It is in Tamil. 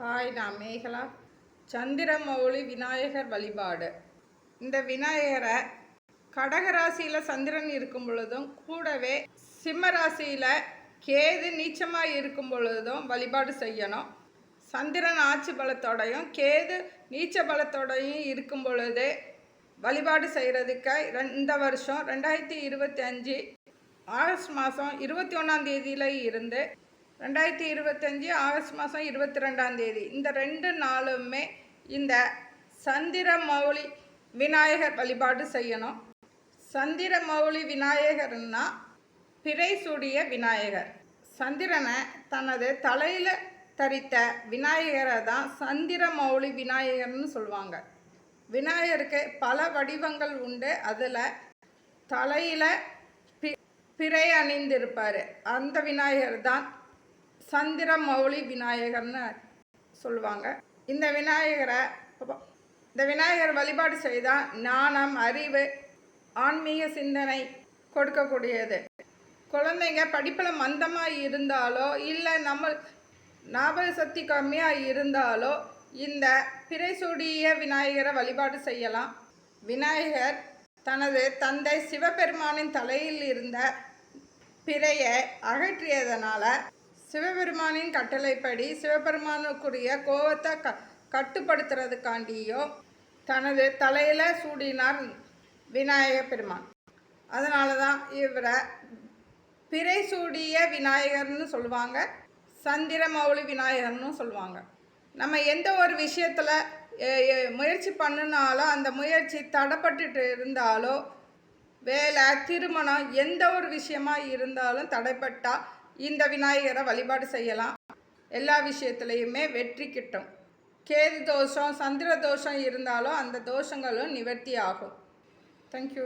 ஹாய் நான் மேகலா. சந்திரமௌலி விநாயகர் வழிபாடு. இந்த விநாயகரை கடகராசியில் சந்திரன் இருக்கும் பொழுதும் கூடவே சிம்ம ராசியில் கேது நீச்சமாக இருக்கும் பொழுதும் வழிபாடு செய்யணும். சந்திரன் ஆட்சி பலத்தோடையும் கேது நீச்ச பலத்தோடையும் இருக்கும் பொழுது வழிபாடு செய்கிறதுக்கு இந்த வருஷம் ரெண்டாயிரத்தி இருபத்தி அஞ்சு ஆகஸ்ட் மாதம் இருபத்தி ஒன்றாம் தேதியில் இருந்து ரெண்டாயிரத்தி இருபத்தஞ்சி ஆகஸ்ட் மாதம் இருபத்தி ரெண்டாம் தேதி. இந்த ரெண்டு நாளுமே இந்த சந்திர மௌலி விநாயகர் வழிபாடு செய்யணும். சந்திர மௌலி விநாயகர்னா பிறை சூடிய விநாயகர். சந்திரனை தனது தலையில் தரித்த விநாயகரை தான் சந்திர மௌலி விநாயகர்னு சொல்லுவாங்க. விநாயகருக்கு பல வடிவங்கள் உண்டு. அதில் தலையில் பி பிறை அணிந்திருப்பார். அந்த விநாயகர் தான் சந்திர மௌலி விநாயகர்னு சொல்லுவாங்க. இந்த விநாயகரை இந்த விநாயகர் வழிபாடு செய்தால் ஞானம் அறிவு ஆன்மீக சிந்தனை கொடுக்கக்கூடியது. குழந்தைங்க படிப்பில் மந்தமாக இருந்தாலோ இல்லை நம்ம ஞாபக சக்தி கம்மியாக இருந்தாலோ இந்த பிறைசூடிய விநாயகரை வழிபாடு செய்யலாம். விநாயகர் தனது தந்தை சிவபெருமானின் தலையில் இருந்த பிறையை அகற்றியதனால சிவபெருமானின் கட்டளைப்படி சிவபெருமானுக்குரிய கோபத்தை க கட்டுப்படுத்துறதுக்காண்டியோ தனது தலையில் சூடினார் விநாயக பெருமான். அதனால தான் இவரை பிறை சூடிய விநாயகர்னு சொல்லுவாங்க சந்திரமௌலி விநாயகர்னு சொல்லுவாங்க. நம்ம எந்த ஒரு விஷயத்தில் முயற்சி பண்ணினாலும் அந்த முயற்சி தடைப்பட்டுட்டு இருந்தாலோ வேலை திருமணம் எந்த ஒரு விஷயமாக இருந்தாலும் தடைப்பட்டால் இந்த விநாயகரை வழிபாடு செய்யலாம். எல்லா விஷயத்துலையுமே வெற்றி கிட்டும். கேது தோஷம் சந்திர தோஷம் இருந்தாலும் அந்த தோஷங்களும் நிவர்த்தி ஆகும் தேங்க்யூ